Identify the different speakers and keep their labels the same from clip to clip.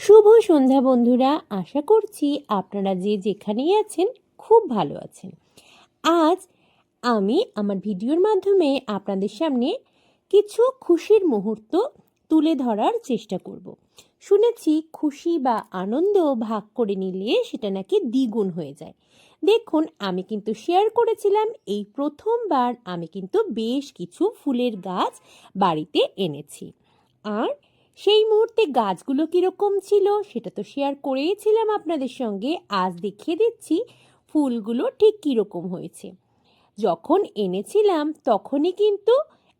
Speaker 1: শুভ সন্ধ্যা বন্ধুরা, আশা করছি আপনারা যে যেখানেই আছেন খুব ভালো আছেন। আজ আমি আমার ভিডিওর মাধ্যমে আপনাদের সামনে কিছু খুশির মুহূর্ত তুলে ধরার চেষ্টা করব। শুনেছি খুশি বা আনন্দ ভাগ করে নিলে সেটা নাকি দ্বিগুণ হয়ে যায়। দেখুন, আমি কিন্তু শেয়ার করেছিলাম, এই প্রথমবার আমি কিন্তু বেশ কিছু ফুলের গাছ বাড়িতে এনেছি। আর সেই মুহূর্তে গাছগুলো কীরকম ছিল সেটা তো শেয়ার করেইছিলাম আপনাদের সঙ্গে। আজ দেখিয়ে দিচ্ছি ফুলগুলো ঠিক কীরকম হয়েছে। যখন এনেছিলাম তখনই কিন্তু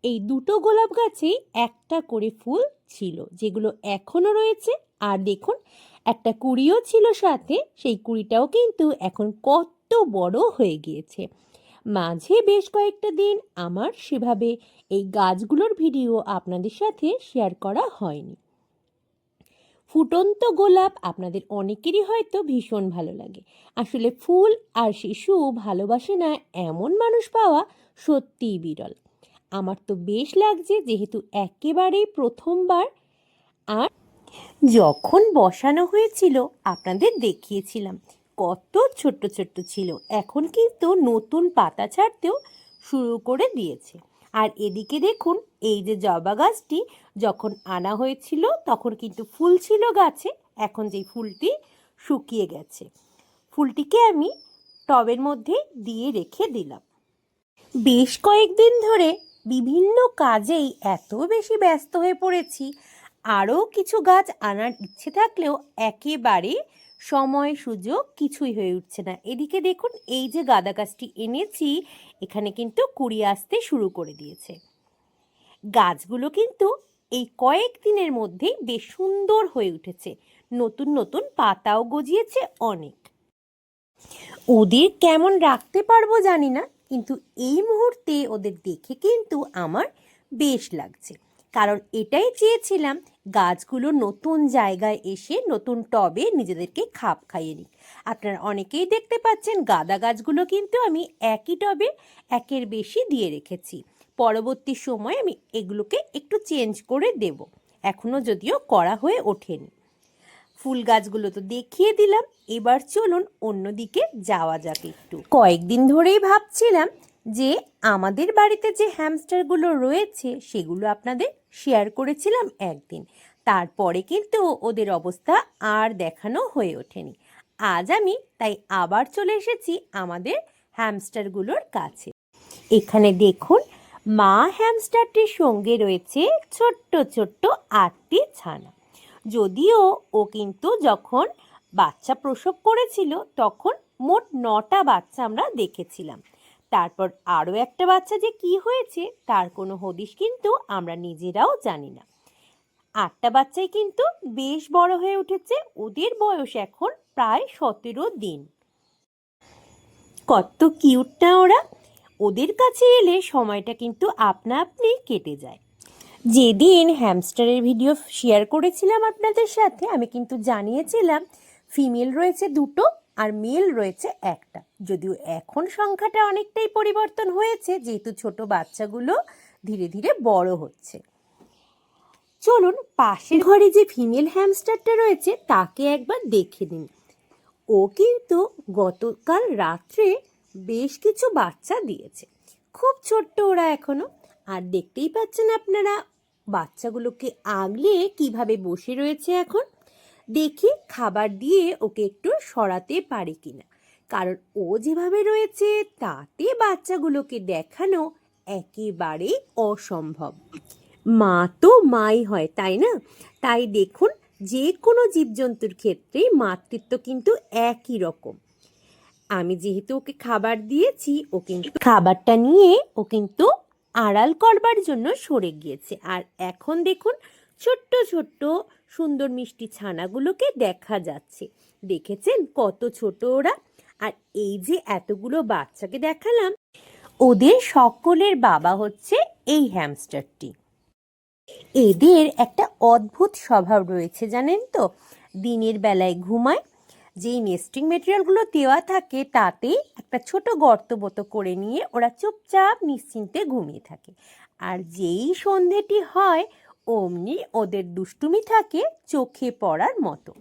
Speaker 1: এই দুটো গোলাপ গাছেই একটা করে ফুল ছিল, যেগুলো এখনও রয়েছে। আর দেখুন, একটা কুড়িও ছিল সাথে, সেই কুড়িটাও কিন্তু এখন কত বড় হয়ে গিয়েছে। মাঝে বেশ কয়েকটা দিন আমার সেভাবে এই গাছগুলোর ভিডিও আপনাদের সাথে শেয়ার করা হয়নি। ফুটন্ত গোলাপ আপনাদের অনেকেরই হয়তো ভীষণ ভালো লাগে। আসলে ফুল আর শিশু ভালোবাসে না এমন মানুষ পাওয়া সত্যিই বিরল। আমার তো বেশ লাগছে যেহেতু একেবারেই প্রথমবার আর যখন বসানো হয়েছিল আপনাদের দেখিয়েছিলাম। কত ছোট্ট ছোট্ট ছিল। এখন কিন্তু নতুন পাতা ছাড়তেও শুরু করে দিয়েছে। আর এদিকে দেখুন, এই যে জবা গাছটি যখন আনা হয়েছিল, তখন কিন্তু ফুল ছিল গাছে। এখন যেই ফুলটি শুকিয়ে গেছে। ফুলটিকে আমি টবের মধ্যে দিয়ে রেখে দিলাম। বেশ কয়েকদিন ধরে বিভিন্ন কাজেই এত বেশি ব্যস্ত হয়ে পড়েছি। আরও কিছু গাছ আনার ইচ্ছে থাকলেও একেবারে সময় সুযোগ কিছুই হয়ে উঠছে না। এদিকে দেখুন, এই যে গাঁদা গাছটি এনেছি, এখানে কিন্তু কুড়ি আসতে শুরু করে দিয়েছে। গাছগুলো কিন্তু এই কয়েক দিনের মধ্যেই বেশ সুন্দর হয়ে উঠেছে। নতুন নতুন পাতাও গজিয়েছে অনেক। ওদের কেমন রাখতে পারব জানি না, কিন্তু এই মুহূর্তে ওদের দেখে কিন্তু আমার বেশ লাগছে। কারণ এটাই চেয়েছিলাম গাছগুলো নতুন জায়গায় এসে নতুন টবে নিজেদেরকে খাপ খাইয়ে নিক। আপনারা অনেকেই দেখতে পাচ্ছেন গাঁদা গাছগুলো কিন্তু আমি একই টবে একের বেশি দিয়ে রেখেছি। পরবর্তী সময় আমি এগুলোকে একটু চেঞ্জ করে দেব। এখনও যদিও করা হয়ে ওঠেনি। ফুল গাছগুলো তো দেখিয়ে দিলাম, এবার চলুন অন্যদিকে যাওয়া যাক একটু। কয়েকদিন ধরেই ভাবছিলাম যে আমাদের বাড়িতে যে হ্যামস্টারগুলো রয়েছে, সেগুলো আপনাদের শেয়ার করেছিলাম একদিন। তারপরে কিন্তু ওদের অবস্থা আর দেখানো হয়ে ওঠেনি। আজ আমি তাই আবার চলে এসেছি আমাদের হ্যামস্টারগুলোর কাছে। এখানে দেখুন, মা হ্যামস্টারটির সঙ্গে রয়েছে ছোট্ট ছোট্ট আটটি ছানা। যদিও ও কিন্তু যখন বাচ্চা প্রসব করেছিল, তখন মোট নটা বাচ্চা আমরা দেখেছিলাম। তারপর আরও একটা বাচ্চা যে কি হয়েছে তার কোনো হদিশ কিন্তু আমরা নিজেরাও জানি না। আটটা বাচ্চাই কিন্তু বেশ বড় হয়ে উঠেছে, ওদের বয়স এখন প্রায় সতেরো দিন। কত কিউট না ওরা। ওদের কাছে এলে সময়টা কিন্তু আপনা আপনি কেটে যায়। যেদিন হ্যামস্টারের ভিডিও শেয়ার করেছিলাম আপনাদের সাথে, আমি কিন্তু জানিয়েছিলাম ফিমেল রয়েছে দুটো আর মেল রয়েছে একটা। যদিও এখন সংখ্যাটা অনেকটাই পরিবর্তন হয়েছে, যেহেতু ছোট বাচ্চাগুলো ধীরে ধীরে বড় হচ্ছে। চলুন পাশের ঘরে যে ফিমেল হ্যামস্টারটা রয়েছে, তাকে একবার দেখে নিন ও কিন্তু গতকাল রাত্রে বেশ কিছু বাচ্চা দিয়েছে। খুব ছোট্ট ওরা এখনও। আর দেখতেই পাচ্ছেন আপনারা, বাচ্চাগুলোকে আগলে কীভাবে বসে রয়েছে এখন? দেখি খাবার দিয়ে ওকে একটু সরাতে পারি কিনা। কারণ ও যেভাবে রয়েছে, তাতে বাচ্চাগুলোকে দেখানো একেবারেই অসম্ভব। মা তো মাই হয়, তাই না? তাই দেখুন যে কোনো জীবজন্তুর ক্ষেত্রেই মাতৃত্ব কিন্তু একই রকম। আমি যেহেতু ওকে খাবার দিয়েছি, ও কিন্তু খাবারটা নিয়ে ও কিন্তু আড়াল করবার জন্য সরে গিয়েছে। আর এখন দেখুন ছোট্ট ছোট্ট, সুন্দর মিষ্টি ছানাগুলোকে দেখা যাচ্ছে। দেখেছেন কত ছোট ওরা? আর এই যে এতগুলো বাচ্চাকে দেখালাম, ওদের সকলের বাবা হচ্ছে এই হ্যামস্টারটি। এদের একটা অদ্ভুত স্বভাব রয়েছে, জানেন তো? দিনের বেলায় ঘুমায়, যেই নেস্টিং মেটেরিয়ালগুলো দেওয়া থাকে, তাতে একটা ছোট গর্ত মতো করে নিয়ে ওরা চুপচাপ নিশ্চিন্তে ঘুমিয়ে থাকে। আর যেই সন্ধেটি হয় অমনি ওদের দুষ্টুমি থাকে চোখে পড়ার মতো।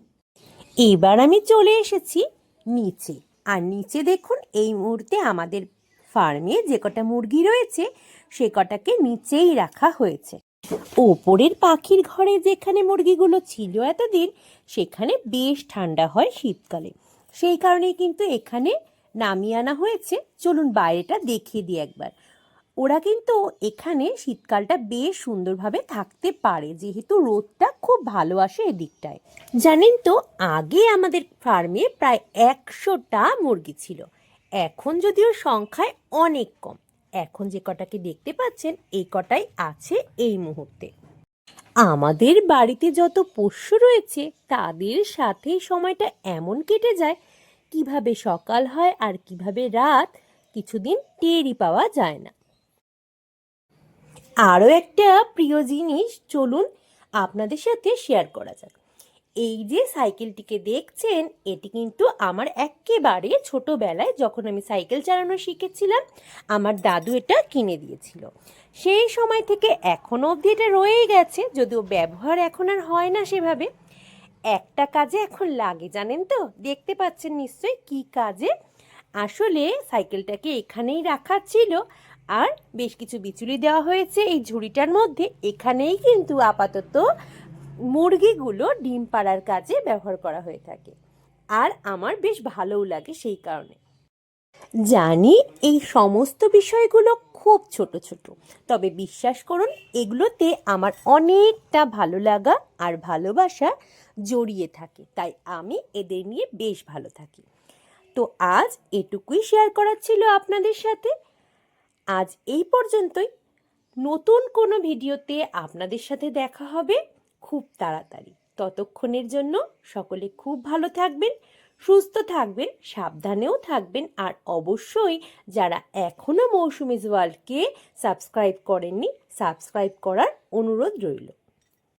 Speaker 1: এবার আমি চলে এসেছি নিচে। আর নিচে দেখুন, এই মুহূর্তে আমাদের ফার্মে যে কটা মুরগি রয়েছে, সে কটাকে নিচেই রাখা হয়েছে। ওপরের পাখির ঘরে যেখানে মুরগিগুলো ছিল এতদিন, সেখানে বেশ ঠান্ডা হয় শীতকালে। সেই কারণেই কিন্তু এখানে নামিয়ে আনা হয়েছে। চলুন বাইরেটা দেখিয়ে দিই একবার। ওরা কিন্তু এখানে শীতকালটা বেশ সুন্দরভাবে থাকতে পারে, যেহেতু রোদটা খুব ভালো আসে এদিকটায়। জানেন তো, আগে আমাদের ফার্মে প্রায় একশোটা মুরগি ছিল। এখন যদিও সংখ্যায় অনেক কম। এখন যে কটাকে দেখতে পাচ্ছেন, এই কটাই আছে এই মুহূর্তে। আমাদের বাড়িতে যত পোষ্য রয়েছে, তাদের সাথে সময়টা এমন কেটে যায়, কীভাবে সকাল হয় আর কীভাবে রাত, কিছুদিন টেরই পাওয়া যায় না। আরও একটা প্রিয় জিনিস চলুন আপনাদের সাথে শেয়ার করা যাক। এই যে সাইকেলটিকে দেখছেন, এটি কিন্তু আমার একেবারে ছোটোবেলায় যখন আমি সাইকেল চালানো শিখেছিলাম, আমার দাদু এটা কিনে দিয়েছিল। সেই সময় থেকে এখনও অবধি এটা রয়েই গেছে, যদিও ব্যবহার এখন আর হয় না সেভাবে। একটা কাজে এখন লাগে, জানেন তো? দেখতে পাচ্ছেন নিশ্চয়ই কি কাজে? আসলে সাইকেলটাকে এখানেই রাখা ছিল। আর বেশ কিছু বিচুলি দেওয়া হয়েছে। এই ঝুড়িটার মধ্যে এখানেই কিন্তু আপাতত মুরগিগুলো ডিম পাড়ার কাজে ব্যবহার করা হয়ে থাকে। আর আমার বেশ ভালোও লাগে সেই কারণে। জানি এই সমস্ত বিষয়গুলো খুব ছোট ছোট। তবে বিশ্বাস করুন, এগুলোতে আমার অনেকটা ভালো লাগা আর ভালোবাসা জড়িয়ে থাকে। তাই আমি এদের নিয়ে বেশ ভালো থাকি। তো আজ এটুকুই শেয়ার করার ছিল আপনাদের সাথে। আজ এই পর্যন্তই। নতুন কোনো ভিডিওতে আপনাদের সাথে দেখা হবে খুব তাড়াতাড়ি। ততক্ষণের জন্য সকলে খুব ভালো থাকবেন, সুস্থ থাকবেন, সাবধানেও থাকবেন আর অবশ্যই যারা এখনও মৌসুমিজ ওয়ার্ল্ডকে সাবস্ক্রাইব করেননি, সাবস্ক্রাইব করার অনুরোধ রইল।